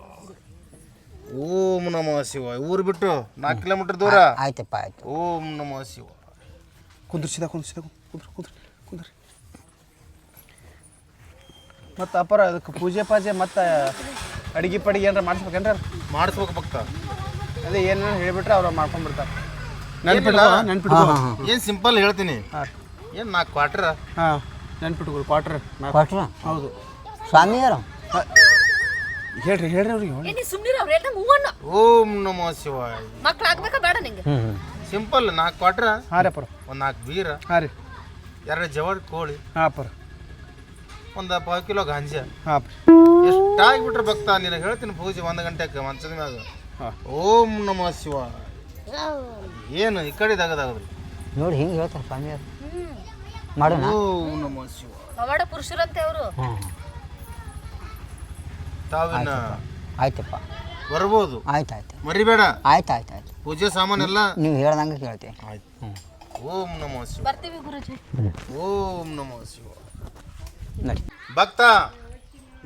ಓಂ ನಮೋ ಶಿವ ಊರು ಬಿಟ್ಟು ನಾಲ್ಕು ಕಿಲೋಮೀಟರ್ ದೂರ? ಆಯ್ತಪ್ಪ ಆಯ್ತು. ಓಂ ನಮೋ ಶಿವ ಕುಂದ್ರ ಸೀದಾ ಕುಂದ್ರ ಸೀದಾ ಕುಂದ್ರ. ಕುಂದ್ರ ಕುಂದ್ರಿ ಮತ್ತು ಅಪ್ಪರ ಅದಕ್ಕೆ ಪೂಜೆ ಪಾಜೆ ಮತ್ತು ಅಡಿಗೆ ಪಡಿಗೆ ಏನಾರ ಮಾಡಿಸ್ಬೇಕೇನ್ರ ಮಾಡಿಸ್ಬೇಕು ಭಕ್ತ. ಅದೇ ಏನೇನು ಹೇಳಿಬಿಟ್ರೆ ಅವ್ರು ಮಾಡ್ಕೊಂಡ್ಬಿಡ್ತಾರೆ. ನೆನ್ಪಿಟ್ಕೋ ನೆನ್ಪಿಟ್ಕೋ. ಏನು ಸಿಂಪಲ್ ಹೇಳ್ತೀನಿ. ಹಾಂ. ಏನು ನಾಲ್ಕು ಕ್ವಾರ್ಟರ್ ಹಾಂ ನೆನ್ಪಿಟ್ಕೊಳ್ ಕ್ವಾರ್ಟರ್ ಕ್ವಾರ್ಟರ್ ಹೌದು. ಸ್ವಾಮಿಯರು? ಹೇಳ್ರಿ ಹೇಳ್ರಿ ಅವ್ರಿಗೆ. ಓಂ ನಮೋ ಶಿವಾಯ. ಮಕ್ಕಳಾಗ್ಬೇಕಾ ಆಗ್ಬೇಕಾ ಬೇಡ ನಿಂಗೆ? ಸಿಂಪಲ್ ನಾಲ್ಕು ಕ್ವಾರ್ಟರ್ ಹಾಂ ರೀ ಪರ ಒಂದು ನಾಲ್ಕು ಬೀರ? ಹಾಂ ರೀ. ಎರಡು ಜವಾಡ್ ಕೋಳಿ? ಹಾಂ ಪರ ಒಂದು ಪಾವು ಕಿಲೋ ಗಾಂಜಾ? ಹಾಂ ಎಷ್ಟಾಗ್ಬಿಟ್ರೆ ಭಕ್ತ ನಿನಗೆ ಹೇಳ್ತೀನಿ ಪೂಜೆ ಒಂದು ಗಂಟೆಗೆ ಮಂಚದ ಮ್ಯಾಗ. ಓಂ ನಮ ಶಿವ ಏನು ಈ ಕಡೆ ದಗದಾಗದ್ರಿ? ನೋಡಿ ಹಿಂಗೆ ಹೇಳ್ತಾರೆ ಸ್ವಾಮಿಯರು ಮಾಡೋಣ? ಓಂ ನಮ ಶಿವ ಪವಾಡ ಪುರುಷರಂತೆ ಅವರು. ಹ್ಞೂ ತಾವಿನ್ನ ಆಯ್ತಪ್ಪ. ಬರ್ಬೋದು? ಆಯ್ತು ಆಯ್ತು ಮರಿಬೇಡ? ಆಯ್ತು ಆಯ್ತು ಆಯ್ತು ಪೂಜೆ ಸಾಮಾನೆಲ್ಲ? ನೀವು ಹೇಳ್ದಂಗೆ ಕೇಳ್ತೀವಿ ಆಯ್ತು. ಓಂ ನಮೋ ಶಿವ ಬರ್ತೀವಿ ಗುರುಜಿ. ಓಂ ನಮೋ ಶಿವ ನಡಿ. ಭಕ್ತ!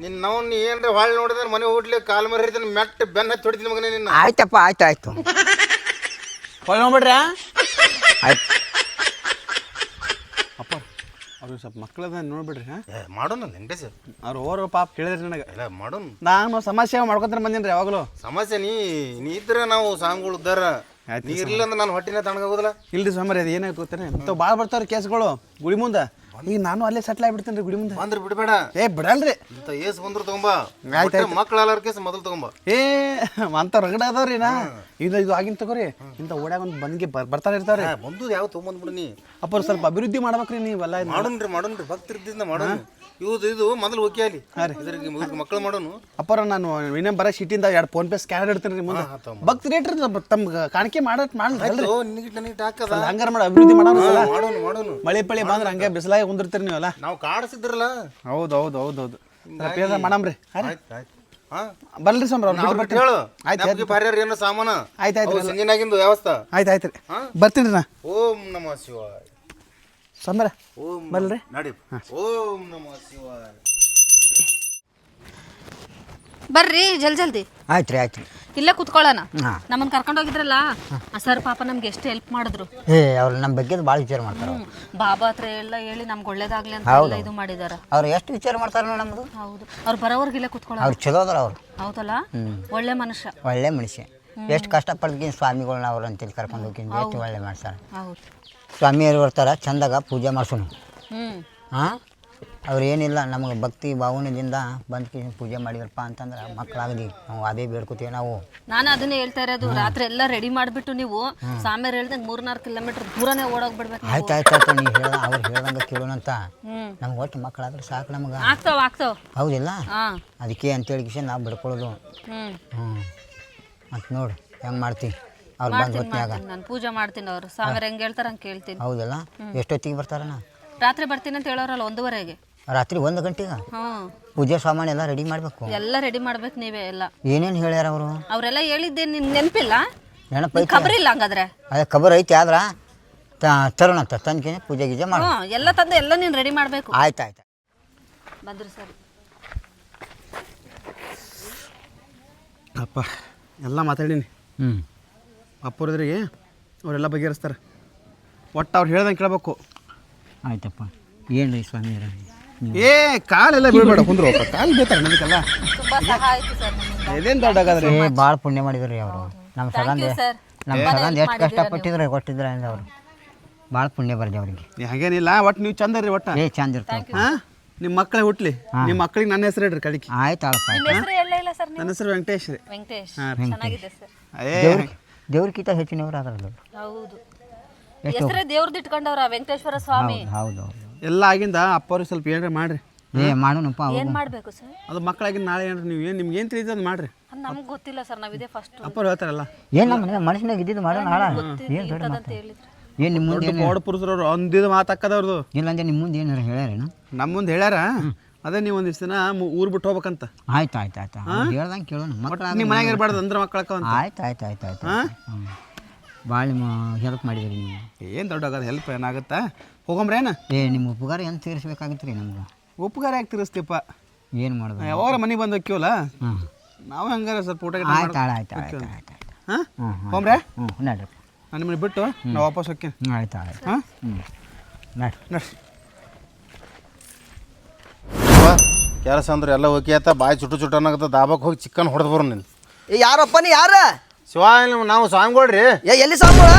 ನಿನ್ನ ನಾವು ಏನ್ರ ಹೊಳ್ಳಿ ನೋಡಿದ್ರೆ ಮನೆ ಹೋಗ್ಲಿ ಕಾಲು ಮರಿ ಮೆಟ್ಟ ಬೆನ್ನ ಹತ್ತಿ ಹೊಡಿತೀನಿ ಮಗನೇ ನಿನ್ನ. ಆಯ್ತಪ್ಪ ಆಯ್ತು ಆಯ್ತು. ಹೊಳ್ ನೋಡ್ಬಿಡ್ರ ಆಯ್ತು. ಅಪ್ಪ ಅವ್ರು ಸ್ವಲ್ಪ ಮಕ್ಕಳದ ನೋಡ್ಬಿಡ್ರಿ ಹಾಂ ಏ, ಮಾಡೋಣ ವೆಂಕಟೇಶ ಅವ್ರು ಓರೋ ಪಾಪ ಕೇಳಿದ್ರಿ ನನಗೆ. ಇಲ್ಲ ಮಾಡೋಣ. ನಾನು ಸಮಸ್ಯೆ ಮಾಡ್ಕೊತಾರೆ ಬಂದೀನಿ ರೀ ಯಾವಾಗಲೂ. ಸಮಸ್ಯೆ ನೀ ನೀ ಇದ್ರೆ ನಾವು ಸಾಂಗ್ಗಳು ಉದ್ದಾರ. ಆಯ್ತು ನೀ ಇರ್ಲಿಲ್ಲ ಅಂದ್ರೆ ನಾನು ಹೊಟ್ಟಿನ ತಣ್ಣಗಾಗೋದಿಲ್ಲ. ಇಲ್ರಿ ಸ್ವಾಮಿ ಅದು ಏನಾಯ್ತು ಗೊತ್ತೇನೆ ಇಂಥವು ಭಾಳ ಬರ್ತಾವ್ರಿ ಕೇಸ್ಗಳು. ಗುಡಿ ಮುಂದೆ. ಈಗ ನಾನು ಅಲ್ಲೇ ಸೆಟ್ಲ್ ಆಗ್ಬಿಡ್ತೇನೆ ರೀ ಗುಡಿ ಮುಂದೆ. ಬಂದ್ರೆ ಬಿಡಬೇಡ. ಏ ಬಿಡಲ್ರಿ. ಇಂಥ ಏಸ್ ಬಂದ್ರು ತಗೊಂಬ. ಆಯ್ತು ಮಕ್ಳು ಅಲ್ಲಾರ ಕೇಸ್ ಮೊದಲು ತಗೊಂಬ. ಏ ಅಂತ ರಗಡ ಅದಾವ್ರಿ ನಾ. ಇದು ಇದು ಆಗಿನ ತಗೋರಿ. ಇಂಥ ಓಡ್ಯಾಗ ಒಂದು ಬಂದ್ಗೆ ಬರ್ ಬರ್ತಾನೆ ಇರ್ತಾವ್ರಿ. ಬಂದು ಯಾವ ತೊಗೊಂಬಂದ್ಬಿಡು ನೀ. ಅಪ್ಪ ಸ್ವಲ್ಪ ಅಭಿವೃದ್ಧಿ ಮಾಡ್ಬೇಕ್ರಿ ನೀವೆಲ್ಲ ಮಾಡುನ್ರಿ ಮಾಡೋಣ್ರಿ ಮಾಡೋಣ್ರಿ. ಭಕ್ತರಿದ್ದಿಂದ ಮಾಡೋಣ ಇವ್ದು ಇದು ಮೊದಲು ಓಕೆ ಅಲ್ಲಿ. ಇದ್ರಿಗೆ ಇವ್ರಿಗೆ ಮಕ್ಕಳು ಮಾಡೋನು. ಅಪ್ಪರ ನಾನು ಇನ್ನೇನು ಬರೋ ಸಿಟಿಯಿಂದ ಎರಡು ಫೋನ್ ಪೇ ಸ್ಕ್ಯಾನರ್ ಇಡ್ತೀನಿ ರೀ ಮುಂದೆ. ಭಕ್ತ ರೇಟ್ ತಮ್ಗೆ ಕಾಣಿಕೆ ಮಾಡಲ್ರಿ ಆಯ್ತು ನಿನಗಿಟ್ಟು ನನಗಿಟ್ಟು ಹಾಕದ. ಹಂಗಾರ ಮಾಡಿ ಅಭಿವೃದ್ಧಿ ಮಾಡೋಣ ಸಲ. ಮಾಡೋನು ಮಾಡೋನು. ಮಳೆ ಪಳಿ ಬಂದ್ರೆ ಹಂಗೆ ಬಿಸಿಲಾಗಿ ಕುಂದಿರ್ತೀರಿ ನೀವಲ್ಲ. ನಾವು ಕಾಡಿಸಿದ್ರಲ್ಲ ಹೌದು ಹೌದು ಹೌದು ಹೌದು ಏನಾರ ಮಾಡಮ್ರಿ ಆಯ್ತು ಆಯ್ತು. ಬರ್ಲಿ ಸ್ವಾಮಿ ಅವ್ರು ಹೇಳು. ಆಯ್ತು, ಪರಿಹಾರ ಏನೋ ಸಾಮಾನ? ಆಯ್ತು ಆಯ್ತು ಸಂಜಿನಾಗಿಂದು ವ್ಯವಸ್ಥೆ. ಆಯ್ತು ಆಯ್ತು ರೀ. ಬರ್ತೀನಿ ನಾ. ಓಂ ನಮಃ ಶಿವಾಯ. ಸ್ವಾಮರ ಓಂ ಬರ್ಲ್ರಿ ನಡಿ. ಓಂ ನಮಃ ಶಿವಾಯ. ಬರ್ರಿ ಜಲ್ ಜಲ್ದಿ. ಆಯ್ತು ರೀ ಆಯ್ತು ರೀ ಇಲ್ಲೇ ಕುತ್ಕೊಳ್ಳೋಣ. ಹಾಂ. ನಮ್ಮನ್ನ ಕರ್ಕೊಂಡು ಹೋಗಿದ್ರಲ್ಲ ಆ ಸರ್ ಪಾಪ ನಮ್ಗೆ ಎಷ್ಟು ಹೆಲ್ಪ್ ಮಾಡಿದ್ರು. ಏ ಅವ್ರು ನಮ್ಮ ಬಗ್ಗೆ ಭಾಳ ವಿಚಾರ ಮಾಡ್ತಾರೆ. ಬಾಬಾ ಹತ್ರ ಎಲ್ಲ ಹೇಳಿ ನಮ್ಗೆ ಒಳ್ಳೇದಾಗ್ಲಿ ಅಂತ ಎಲ್ಲ ಇದು ಮಾಡಿದಾರ. ಅವ್ರು ಎಷ್ಟು ವಿಚಾರ ಮಾಡ್ತಾರೆ ನೋಡಿ ನಮ್ಮದು ಹೌದು. ಅವ್ರು ಬರೋವರ್ಗೆ ಇಲ್ಲೇ ಕುತ್ಕೊಳ್ಳೋ ಅವ್ರು ಚಲೋ ಅದ್ರ ಅವ್ರು. ಹೌದಲ್ಲ? ಒಳ್ಳೆ ಮನುಷ್ಯ. ಒಳ್ಳೆ ಮನುಷ್ಯ. ಎಷ್ಟು ಕಷ್ಟಪಡ್ತೀನಿ ಸ್ವಾಮಿಗಳನ್ನ ಅವ್ರು ಅಂತೇಳಿ ಕರ್ಕೊಂಡು ಹೋಗಿ ಎಷ್ಟು ಒಳ್ಳೆ ಮಾಡ್ತಾರೆ. ಹೌದು. ಸ್ವಾಮಿಯರು ಬರ್ತಾರೆ ಚಂದಾಗ ಪೂಜೆ ಮಾಡ್ಸೋಣ. ಹಾಂ ಅವ್ರು ಏನಿಲ್ಲ ನಮಗೆ ಭಕ್ತಿ ಭಾವನೆದಿಂದ ಬಂದು ಪೂಜೆ ಮಾಡಿದ್ರಪ್ಪ ಅಂತಂದ್ರೆ ಮಕ್ಕಳಾಗಲಿ ನಾವು ಅದೇ ಬೇಡ್ಕೋತೀವಿ ನಾವು. ನಾನು ಅದನ್ನೇ ಹೇಳ್ತಾ ಇರೋದು ರಾತ್ರಿ ಎಲ್ಲ ರೆಡಿ ಮಾಡಿಬಿಟ್ಟು ನೀವು ಸಾಮ್ಯಾರು ಹೇಳ್ದಂಗೆ ಮೂರ್ನಾಲ್ಕು ಕಿಲೋಮೀಟರ್ ದೂರನೇ ಓಡೋಗ್ಬಿಡ್ಬೇಕು. ಆಯ್ತು ಆಯ್ತು ಆಯ್ತು ನೀವು ಹೇಳ ಅವ್ರು ಹೇಳ್ದಂಗೆ ಕೇಳೋಣಂತ. ನಮ್ಗೆ ಒಟ್ಟು ಮಕ್ಕಳಾದ್ರೆ ಸಾಕು ನಮ್ಗೆ. ಆಗ್ತಾವ ಆಗ್ತಾವ. ಹೌದಿಲ್ಲ? ಅದಕ್ಕೆ ಅಂತೇಳಿ ಕಿಶನ್ ನಾವು ಬಿಡ್ಕೊಳ್ಳೋದು. ಹ್ಞೂ ಮತ್ತು ನೋಡು ಹೆಂಗೆ ಮಾಡ್ತೀವಿ ಅವ್ರು ಬಂದು ಹೊತ್ನ್ಯಾಗ. ನಾನು ಪೂಜೆ ಮಾಡ್ತೀನಿ ಅವ್ರು. ಸಾಮೇರ್ ಹೆಂಗ್ ಹೇಳ್ತಾರೆ ಹಂಗೆ ಕೇಳ್ತೀನಿ. ಹೌದಲ್ಲ? ಎಷ್ಟೊತ್ತಿಗೆ ಬರ್ತಾರಣ್ಣ ರಾತ್ರಿ ಬರ್ತೀನಿ ಅಂತ ಹೇಳೋರಲ್ಲ ಒಂದೂವರೆಗೆ. ರಾತ್ರಿ ಒಂದು ಗಂಟೆಗೆ? ಹ್ಮ್. ಪೂಜೆ ಸಾಮಾನು ಎಲ್ಲ ರೆಡಿ ಮಾಡಬೇಕು? ಎಲ್ಲ ರೆಡಿ ಮಾಡ್ಬೇಕು ನೀವೇ ಎಲ್ಲ. ಏನೇನು ಹೇಳ್ಯಾರ ಅವರು? ಅವರೆಲ್ಲ ಹೇಳಿದ್ದೆ ನಿನ್ ನೆನಪಿಲ್ಲ? ನೆನಪೈತಿ. ಖಬರ್ ಇಲ್ಲ ಹಂಗಾದ್ರೆ? ಅದೇ ಖಬರ್ ಐತಿ ಆದ್ರೆ ತರೋಣ ತಂದ್ಕೆ ಪೂಜೆ ಗೀಜೆ ಮಾಡು. ಹ್ಮ್ ಎಲ್ಲ ತಂದು ಎಲ್ಲ ನೀನು ರೆಡಿ ಮಾಡ್ಬೇಕು. ಆಯ್ತು ಆಯ್ತು ಬಂದ್ರು ಸರ್. ಅಪ್ಪ ಎಲ್ಲ ಮಾತಾಡೀನಿ. ಹ್ಞೂ ಅಪ್ಪರದ್ರಿಗೆ ಅವರೆಲ್ಲ ಬಗೆಹರಿಸ್ತಾರೆ. ಒಟ್ಟು ಅವ್ರು ಹೇಳ್ದಂಗೆ ಕೇಳಬೇಕು. ಆಯ್ತಪ್ಪ. ಏನು ರೀ ಸ್ವಾಮಿ ಏ ಕಾಲೆಲ್ಲ ಬೀಳ್ಬೇಡ ಕುಂದ್ರು ಕಾಲು ಬೇತಾರೆ ನನಗೆಲ್ಲ ತುಂಬಾ ಸಹಾಯ ಆಯ್ತು ಸರ್ ನಿಮ್ಮಿಂದ ಇದೇನು ದೊಡ್ಡ ಆಗಾದ್ರಿ ಏ ಭಾಳ ಪುಣ್ಯ ಮಾಡಿದ್ರಿ ಅವರು. ನಮ್ಮ ಸಗಂದ ಸರ್ ನಮ್ಮ ಸಗಂದ ಎಷ್ಟು ಕಷ್ಟಪಟ್ಟಿದ್ರೆ ಕೊಟ್ಟಿದ್ರೆ ಅಂದ್ರೆ ಅವರು. ಭಾಳ ಪುಣ್ಯ ಬರ್ದೆ ಅವ್ರಿಗೆ. ಹಾಗೇನಿಲ್ಲ ಒಟ್ಟು ನೀವು ಚಂದ ರೀ ಒಟ್ಟು. ಏ ಚಂದ ಇರ್ತಾವೆ ಹಾಂ? ನಿಮ್ಮ ಮಕ್ಕಳೇ ಹುಟ್ಲಿ. ನಿಮ್ಮ ಮಕ್ಕಳಿಗೆ ನನ್ನ ಹೆಸರು ಇಡ್ರಿ ಕಡಿಕೆ. ಆಯ್ತು ಅಳಪ್ಪ ನಿಮ್ಮ ಹೆಸರು ಎಲ್ಲ ಇಲ್ಲ ಸರ್ ನನ್ನ ಹೆಸರು ವೆಂಕಟೇಶ್ ರೀ. ವೆಂಕಟೇಶ್. ಹಾಂ ಚೆನ್ನಾಗಿದೆ ಸರ್. ಅದೇ. ದೇವ್ರಿಗಿಂತ ಹೆಚ್ಚಿನವ್ರು ಅದ್ರಲ್ಲ ಹೌದು. ಹೆಸರೇ ದೇವ್ರದ್ದು ಇಟ್ಕೊಂಡವ್ರ ವೆಂಕಟೇಶ್ವರ ಸ್ವಾಮಿ. ಹೌದು ಹೌದು ಎಲ್ಲ ಆಗಿಂದ ಅಪ್ಪವ್ರಿಗೆ ಸ್ವಲ್ಪ ಏನ್ರಿ ಮಾಡ್ರಿ. ಏ ಮಾಡೋಣಪ್ಪ ಅವ್ರು ಏನ್ ಮಾಡ್ಬೇಕು ಸರ್? ಅದು ಮಕ್ಕಳಾಗಿಂದ ನಾಳೆ ಏನ್ರಿ ನೀವು? ಏನು ನಿಮ್ಗೆ ಏನು ತಿಳಿದ ಅದು ಮಾಡ್ರಿ. ನಮ್ಗೆ ಗೊತ್ತಿಲ್ಲ ಸರ್ ನಾವಿದೆ ಫಸ್ಟ್ ಅಪ್ಪರು ಹೇಳ್ತಾರಲ್ಲ. ಏನು ನಮ್ಮ ಮನಸ್ಸಿನಾಗ ಇದ್ದಿದ್ದು ಮಾಡೋಣ ಹಾಳ. ಏನು ದೊಡ್ಡ ಅಂತ ಮಾತು. ಹೇಳಿದ್ರು. ಏನು ನಿಮ್ಮ ಮುಂದೆ ದೊಡ್ಡ ಪೌಡ ಪುರುಷರವ್ರು ಒಂದಿದು ಮಾತಾಕದವ್ರದ್ದು ಇಲ್ಲ ಅಂದ್ರೆ ನಿಮ್ಮ ಮುಂದೆ ಏನಾರು ಹೇಳ್ಯಾರೇನು? ನಮ್ಮ ಮುಂದೆ ಹೇಳ್ಯಾರ? ಅದೇ ನೀವು ಒಂದಿಷ್ಟು ದಿನ ಊರ್ ಬಿಟ್ಟು ಹೋಗ್ಬೇಕಂತ. ಆಯ್ತು ಆಯ್ತು ಆಯ್ತು. ಹೇಳ್ದಂಗೆ ಕೇಳೋಣ ಮಕ್ಕಳ ನಿಮ್ಮ ಮನೆಗೆ ಇರಬಾರ್ದು ಅಂದ್ರೆ ಮಕ್ಕಳಕ್ಕ ಅಂತ. ಆಯ್ತು ಆಯ್ತು ಆಯ್ತು ಆಯ್ತು ಭಾಳ ನಿಮ್ಮ ಹೆಲ್ಪ್ ಮಾಡಿದ್ರಿ ನೀವು. ಏನು ದೊಡ್ಡ ಆಗೋದು ಹೆಲ್ಪ್ ಏನಾಗುತ್ತಾ? ಹೋಗಂಬ್ರೇನ ಏ ನಿಮ್ಮ ಉಪಕಾರ ಏನು ತೀರಿಸ್ಬೇಕಾಗಿತ್ತು ರೀ ನಮ್ಗೆ? ಉಪಕಾರ ಯಾಕೆ ತೀರಿಸ್ತೀಪ್ಪ? ಏನು ಮಾಡೋದು? ಯಾವಾಗ ಮನೆಗೆ ಬಂದು ಹೋಕ್ಕಿವಲ್ಲ ನಾವು ಹಂಗಾರೆ ಸ್ವಲ್ಪ ಊಟ ಆಯ್ತು ಆಯ್ತು ಆಯ್ತು ಆಯ್ತು ಹಾಂ ಹೋಗ್ರೆ ಹ್ಞೂ ನಡ್ರಿ. ನಾನು ನಿಮ್ಮನ್ನ ಬಿಟ್ಟು ನಾವು ವಾಪಸ್ ಹೋಗ್ತೀನಿ. ಆಯ್ತು ಆಯ್ತು. ಹಾಂ ಹ್ಞೂ ನಡ್ರಿ. ನಡ್ರಿ. ಕೆಲಸ ಅಂದ್ರೆ ಎಲ್ಲ ಓಕೆ ಆತ ಬಾಯಿ ಚುಟ್ಟು ಚುಟ್ಟ ಅನ್ನಕತ್ತ ದಾಬಕ್ಕೆ ಹೋಗಿ ಚಿಕನ್ ಹೊಡೆದು ಬರೋ ನೀನು. ಏ ಯಾರಪ್ಪ ನೀ ಯಾರ? ಶಿವ ನಾವು ನಾವು ಸ್ವಾಮಿಗಳ್ರಿ. ಏ ಎಲ್ಲಿ ಸಾಂಬಳ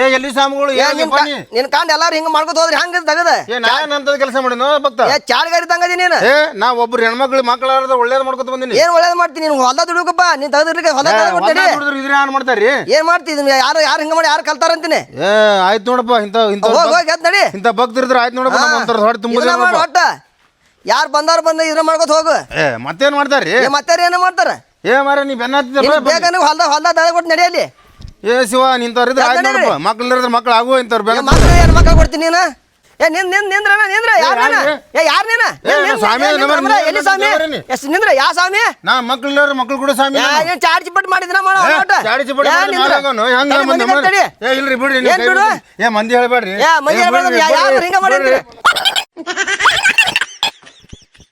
ಏ ಎಲ್ಲಿ ಸ್ವಾಮಿಗಳು? ಏನ್ ನಿನ್ ಬನ್ನಿ ನಿನ್ ಕಾಂಡ್ ಎಲ್ಲಾರು ಹಿಂಗ ಮಾಡ್ಕೊತ ಹೋದ್ರಿ ಹಂಗ ತಗದ ಏ ನಾನೇನಂತ ಕೆಲಸ ಮಾಡಿ ಭಕ್ತ. ಏ ಚಾರ್ಗಾರಿ ತಂಗದಿ ನೀನು? ಏ ನಾ ಒಬ್ರು ಹೆಣ್ಮಕ್ಳು ಮಕ್ಕಳಾರದ ಒಳ್ಳೇದ್ ಮಾಡ್ಕೊತ ಬಂದಿನಿ. ಏನ್ ಒಳ್ಳೇದ್ ಮಾಡ್ತೀನಿ ನೀನು? ಹೊಲ ದುಡುಕಪ್ಪ ನೀನ್ ತಗದ್ರಿಗೆ ಹೊಲ ಕೊಡ್ತೇನೆ ಇದ್ರ ಏನ್ ಮಾಡ್ತಾರ್ರಿ ಏನ್ ಮಾಡ್ತಿದ್ ಯಾರು ಯಾರು ಹಿಂಗ ಮಾಡಿ ಯಾರು ಕಲ್ತಾರಂತೀನಿ ಏ ಆಯ್ತು ನೋಡಪ್ಪ ಇಂತ ಇಂತ ಹೋಗ್ ಹೋಗಿ ಎದ್ ನಡಿ. ಇಂತ ಭಕ್ತರಿದ್ರ ಆಯ್ತು ನೋಡಪ್ಪ ನಮ್ಮ ಒಂಥರ ಹೊಟ್ಟೆ ತುಂಬ ಇದನ್ನ ಮಾಡು ಒಟ್ಟ. ಯಾರು ಬಂದಾರ ಬಂದ ಇದ್ರ ಮಾಡ್ಕೋತ ಹೋಗು. ಏ ಮತ್ತೇನ್ ಮಾಡ್ತಾರ್ರಿ? ಏ ಮತ್ತೆ ಏನ ಮಾಡ್ತಾರ? ಏ ಮಾರ ನೀ ಬೆನ್ನ ಹತ್ತಿದ್ರ ಬೇಕಂದ್ರೆ ಹೊಲ್ದ ಹೊಲ್ದ ದಳ ಕೊಟ್ಟು ನಡಿಯಲ್ಲಿ ಏ ಶಿವ ನಿಂತವ್ರ ಇದ್ರ ಆಯ್ತು ನೋಡಪ್ಪ. ಮಕ್ಳು ಇದ್ರ ಮಕ್ಳು ಆಗುವ ಇಂತವ್ರ ಮಕ್ಳು ಏನ್ ಮಕ್ಳು ಕೊಡ್ತೀನಿ ನೀನು? ಏ ನಿನ್ ನಿನ್ ನಿಂದ್ರಣ ನಿಂದ್ರ ಯಾರು ನೀನ? ಏ ಯಾರ್ ನೀನ? ಸ್ವಾಮಿ, ಎಲ್ಲಿ ಸ್ವಾಮಿ? ಎಸ್ ನಿಂದ್ರ ಯಾ ಸ್ವಾಮಿ? ನಾ ಮಕ್ಳು ಕೂಡ ಸ್ವಾಮಿ ಚಾರ್ಜ್ ಪಟ್ ಮಾಡಿದ್ರ ಮಾಡ ಏ, ಚಾಡಿ ಚಿಪಡಿ ಮಾಡಿ ಮಾರಾಗೋನು, ಹೆಂಗ್ ಮಂದಿ ಏ ಇಲ್ರಿ ಬಿಡ್ರಿ ನೀವು ಏನ್ ಬಿಡು? ಏ ಮಂದಿ ಹೇಳ್ಬೇಡ್ರಿ. ಏ ಮಂದಿ ಯಾರು ಹಿಂಗ ಮಾಡಿದ್ರಿ.